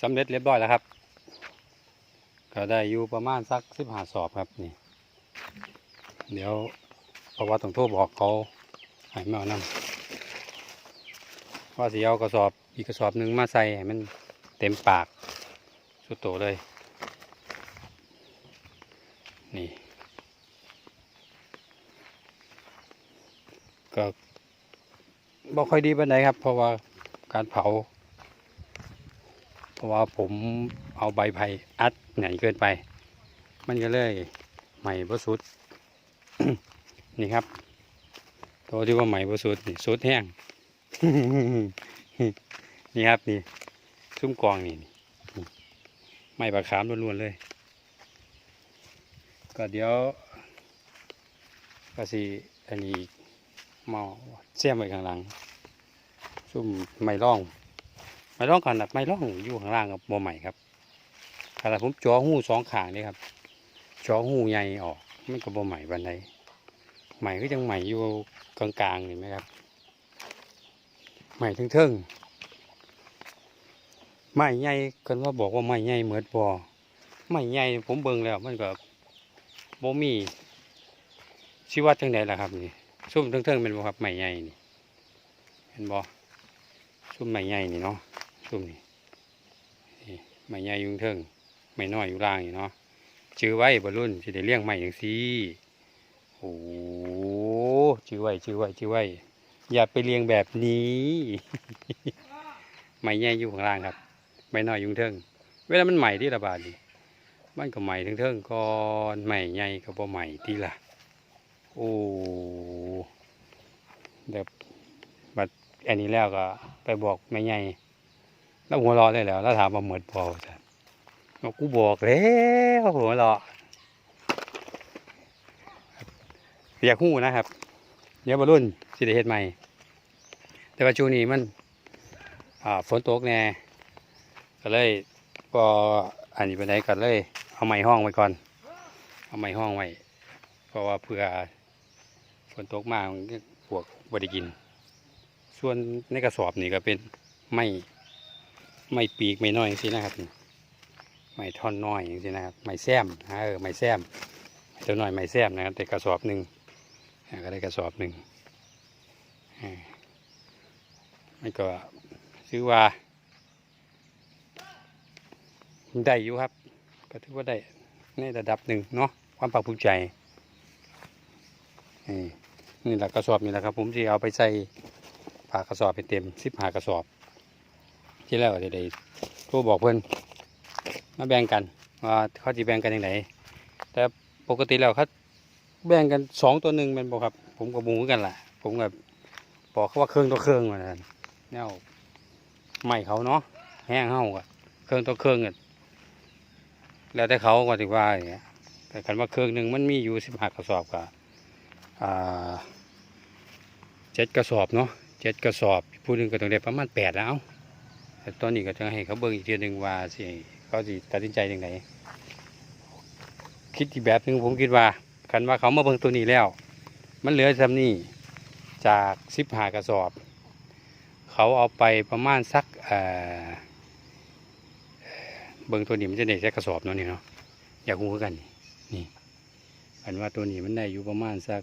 สำเร็จเรียบร้อยแล้วครับ ก็ได้อยู่ประมาณสักสิบหาสอบครับนี่ เดี๋ยวเพราะว่าต้องโทรบอกเขาให้มาเอานำว่าสิเอากระสอบอีกกระสอบหนึ่งมาใส่ให้มันเต็มปากสุดโตเลย นี่ ก็บ่ค่อยดีปานใดครับ เพราะว่าการเผา เพราะว่าผมเอาใบไผ่อัดใหญ่เกินไป มันก็เลยใหม่บ่สุด นี่ครับ ตัวที่ว่าใหม่บ่สุดนี่สุดแห้ง นี่ครับนี่ ซุ้มกองนี่นี่ไม้ปลาขามล้วนๆเลย ก็เดี๋ยวก็สิอันนี้มอเสียมไว้ข้างหลัง ซุ่มไม้ร่อง ไม้ร่องขนาดไม้ร่องอยู่ข้างล่างกับบ่ใหม่ครับขนาดผมจ่อหูสองขางนี่ครับจ่อหูใหญ่ออกไมันก็บ่ใหม่บันไดใหม่ก็ยังใหม่อยู่กลางๆนี่ไหมครับ ใหม่เทิงๆไม้ใหญ่กันว่าบอกว่าไม้ใหญ่เหมือนบ่ไม้ใหญ่ผมเบิ่งแล้ว มันก็บ่มีชีวัดจังไดล่ะครับนี่ซุ่มเทิงๆเป็นบ่ครับไม้ใหญ่นี่เห็นบ่ซุ่มใหม่ใหญ่นี่เนาะ ซุ่มนี่นี่ใหม่ใหญ่ยุงเทิงใหม่น้อยอยู่ล่างนี่เนาะจื้อไว้บรุ่นสิได้เลี้ยงใหม่อย่างซี่โอ้โหจื้อไว้จื้อไว้จื้อไว้อย่าไปเลี้ยงแบบนี้ใหม่ใหญ่อยู่ข้างล่างครับใหม่น้อยยุงเทิงเวลามันใหม่ที่ระบาดนี่มันก็ใหม่เทิงๆก่อนใหม่ใหญ่ก็บ่ใหม่ที่ละโอ้แบบอันนี้แล้วก็ไปบอกแม่ใหญ่ แล้วหัวเราะเลยแล้วแล้วถามว่าเหมือนพอจ้ะบอกกูบอกแล้วหัวเราะอยากหู้นะครับเดี๋ยวบรรุ่นสิได้เฮ็ดใหม่ แต่ว่าช่วงนี้มันฝนตกแน่ก็เลยก็อันนี้ไปไหนก็เลยเอาไม้ห้องไว้ก่อน เอาไม้ห้องไว้เพราะว่าเผื่อฝนตกมาก็พวกบไดิกิน ส่วนในกระสอบนี่ก็เป็นไม้ ไม้ปีกไม้น้อยอย่างนี้นะครับไม้ท่อนน้อยอย่างนี้นะครับไม้แซมเออไม้แซมไม้ตัวน้อยไม้แซมนะครับแต่กระสอบหนึ่งอ่าก็ได้กระสอบหนึ่งอ่ามันก็ซื้อว่า ได้อยู่ครับ ก็ถือว่าได้ในระดับหนึ่งเนาะความภาคภูมิใจนี่นี่แหละกระสอบนี่แหละครับ ผมจะเอาไปใส่ผ่ากระสอบไปเต็มสิบหากระสอบ ที่แล้วจะได้โทรบอกเพื่อนมาแบ่งกันว่าเขาจะแบ่งกันยังไงแต่ปกติแล้วเขาแบ่งกันสองตัวหนึ่งเป็นบอกครับ ผมกับบูกันแหละผมกับบอกเขาว่าเครื่องตัวเครื่องมาแล้วแนวไม่เขาเนาะแห้งเห่ากับเครื่องตัวเครื่องกันแล้วแต่เขาก็ถือว่าอย่างเงี้ยแต่คันว่าเครื่องหนึ่งมันมีอยู่สิบหากระสอบกับเจ็ดกระสอบเนาะเจ็ดกระสอบผู้หนึ่งก็ต้องได้ประมาณแปดแล้ว ตอนนี้ก็จะให้เขาเบิ่งอีกทีหนึ่งว่าสิเขาสิตัดสินใจยังไงคิดอีกแบบหนึ่งผมคิดว่าคันว่าเขามาเบิ่งตัวนี้แล้ว มันเหลือทำนี่จากสิบหากระสอบ เขาเอาไปประมาณสักเบิ่งตัวนี้มันจะได้แค่กระสอบเนาะนี่เนาะอยากรู้คือกันนี่นี่อันว่าตัวนี้มันได้อยู่ประมาณสัก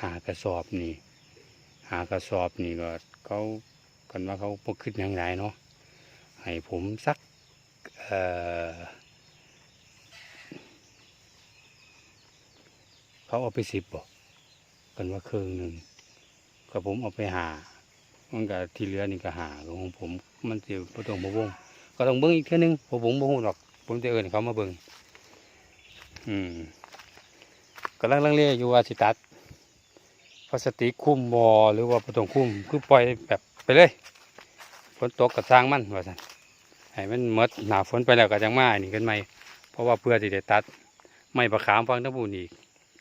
หากระสอบนี่หากระสอบนี่ก็ เขากันว่าเขาพกขึ้นยังไงเนาะให้ผมสักเขาเอาไปสิบบอกกันว่าเครื่องหนึ่งก็ผมเอาไปหามันก็ที่เหลือนี่ก็หาของผมมันจะประตรงบวงก็ต้องเบิ้งอีกเท่านึงเพราะผมบ่ฮู้หรอก ผมจะเอินเขามาเบิ้งอืมกำลังลังเลอยู่ว่าสิตัด พลาสติกคุ้มบอหรือว่าประตงคุ้มคือปล่อยแบบไปเลยฝนตกกระสร้างมันว่าสันให้มันหมดหนาฝนไปแล้วก็จังมาอันนี้กันไหมเพราะว่าเพื่อที่จะตัดไม่ประขามฟังทั้งบุญอีก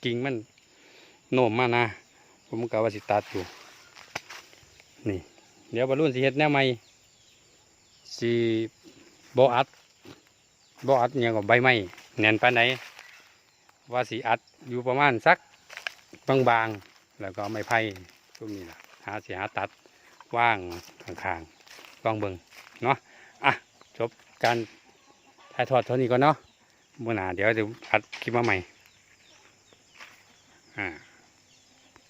กิ่งมันโน้มมานะผมกะว่าสิตัดอยู่นี่เดี๋ยวบรรลุนสิเฮ็ดแนวใหมสิบอัดบอัดอหย่างกับใบไม้แน่นปานไหนว่าสิอัดอยู่ประมาณสักบางๆ แล้วก็ไม้ไผ่พวกนี้นะหาเสียหาตัดว่างข้างๆลองเบิ่งเนาะอะจบการถ่ายทอดเท่านี้ก่อนเนาะมื่อหนาเดี๋ยวจะอัดคลิปมาใหม่อ่า